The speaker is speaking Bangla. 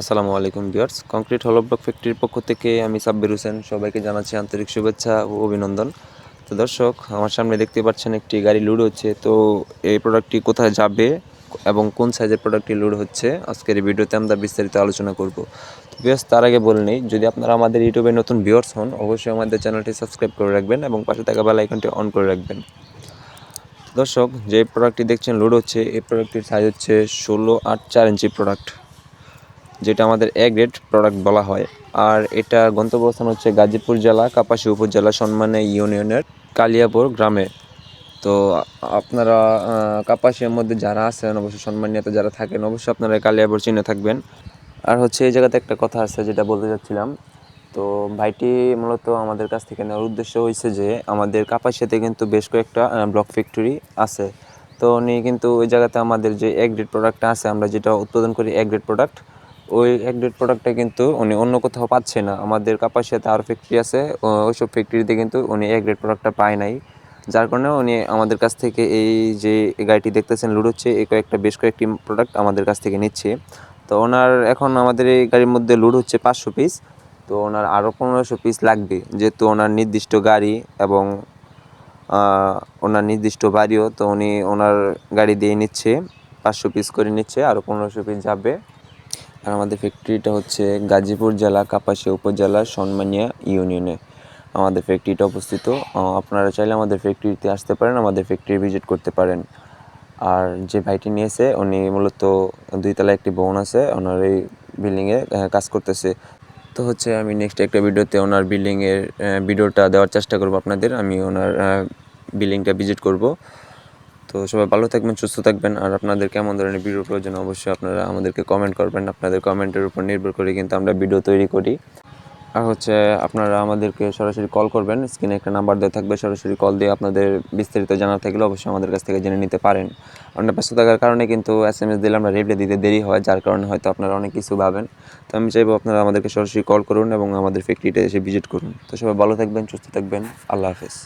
আসসালামু আলাইকুম ভিউয়ার্স। কংক্রিট হলো ব্লক ফ্যাক্টরির পক্ষ থেকে আমি সাব্বির হোসেন সবাইকে জানাচ্ছি আন্তরিক শুভেচ্ছা ও অভিনন্দন। তো দর্শক, আমার সামনে দেখতে পাচ্ছেন একটি গাড়ি লোড হচ্ছে। তো এই প্রোডাক্টটি কোথায় যাবে এবং কোন সাইজের প্রোডাক্টটি লোড হচ্ছে, আজকের এই ভিডিওতে আমরা বিস্তারিত আলোচনা করব। তো ভিউয়ার্স, তার আগে বলে নিই, যদি আপনারা আমাদের ইউটিউবে নতুন ভিউয়ার্স হন, অবশ্যই আমাদের চ্যানেলটি সাবস্ক্রাইব করে রাখবেন এবং পাশে থাকা বেল আইকনটি অন করে রাখবেন। দর্শক, যে প্রোডাক্টটি দেখছেন লোড হচ্ছে, এই প্রোডাক্টটির সাইজ হচ্ছে ষোলো আট চার ইঞ্চি প্রোডাক্ট যেটা আমাদের এ গ্রেড প্রোডাক্ট বলা হয়। আর এটা গন্তব্যস্থান হচ্ছে গাজীপুর জেলা কাপাসী উপজেলা সম্মানে ইউনিয়নের কালিয়াপুর গ্রামে। তো আপনারা কাপাসিয়ার মধ্যে যারা আছেন, অবশ্যই সম্মানীয়তা যারা থাকেন, অবশ্যই আপনারা কালিয়াপুর চিনে থাকবেন। আর হচ্ছে এই জায়গাতে একটা কথা আছে যেটা বলতে চাচ্ছিলাম। তো ভাইটি মূলত আমাদের কাছ থেকে নেওয়ার উদ্দেশ্য হয়েছে যে, আমাদের কাপাসিয়াতে কিন্তু বেশ কয়েকটা ব্লক ফ্যাক্টরি আছে। তো উনি কিন্তু ওই জায়গাতে আমাদের যে এক গ্রেড প্রোডাক্টটা আছে, আমরা যেটা উৎপাদন করি এক গ্রেড প্রোডাক্ট ওই এক গ্রেড প্রোডাক্টটা কিন্তু উনি অন্য কোথাও পাচ্ছে না। আমাদের কাপাসিয়াতে আরও ফ্যাক্টরি আছে ওইসব ফ্যাক্টরিতে কিন্তু উনি এক গ্রেড প্রোডাক্টটা পায় নাই। যার কারণে উনি আমাদের কাছ থেকে এই যে গাড়িটি দেখতেছেন লুড হচ্ছে, এই কয়েকটা, বেশ কয়েকটি প্রোডাক্ট আমাদের কাছ থেকে নিচ্ছে। তো ওনার এখন আমাদের এই গাড়ির মধ্যে লুড হচ্ছে পাঁচশো পিস তো ওনার আরও পনেরোশো পিস লাগবে। যেহেতু ওনার নির্দিষ্ট গাড়ি এবং ওনার নির্দিষ্ট বাড়িও, তো উনি ওনার গাড়ি দিয়ে নিচ্ছে, পাঁচশো পিস করে নিচ্ছে, আরও পনেরোশো পিস যাবে। আর আমাদের ফ্যাক্টরিটা হচ্ছে গাজীপুর জেলা, কাপাসিয়া উপজেলা, সন্মানিয়া ইউনিয়নে। আমাদের ফ্যাক্টরিটা অবস্থিত। আপনারা চাইলে আমাদের ফ্যাক্টরিতে আসতে পারেন, আমাদের ফ্যাক্টরি ভিজিট করতে পারেন। আর যে ভাইটি নিয়েছে, উনি মূলত দুইতলা একটি বোন আছে, ওনার এই বিল্ডিংয়ে কাজ করতেছে। তো হচ্ছে আমি নেক্সট একটা ভিডিওতে ওনার বিল্ডিংয়ের ভিডিওটা দেওয়ার চেষ্টা করব আপনাদের। আমি ওনার বিল্ডিংটা ভিজিট করব। তো সবাই ভালো থাকবেন, সুস্থ থাকবেন। আর আপনাদের কেমন ধরনের ভিডিও প্রয়োজন অবশ্যই আপনারা আমাদেরকে কমেন্ট করবেন। আপনাদের কমেন্টের উপর নির্ভর করে কিন্তু আমরা ভিডিও তৈরি করি। আর হচ্ছে আপনারা আমাদেরকে সরাসরি কল করবেন। স্ক্রিনে একটা নাম্বার দেওয়া থাকবে। সরাসরি কল দিয়ে আপনাদের বিস্তারিত জানা থাকলে অবশ্যই আমাদের কাছ থেকে জেনে নিতে পারেন। আপনার ব্যস্ত থাকার কারণে কিন্তু এস এম এস দিলে আমরা রিপ্লাই দিতে দেরি হয়, যার কারণে হয়তো আপনারা অনেক কিছু ভাবেন। তো আমি চাইব আপনারা আমাদেরকে সরাসরি কল করুন এবং আমাদের ফ্যাক্টরিতে এসে ভিজিট করুন। তো সবাই ভালো থাকবেন, সুস্থ থাকবেন। আল্লাহ হাফেজ।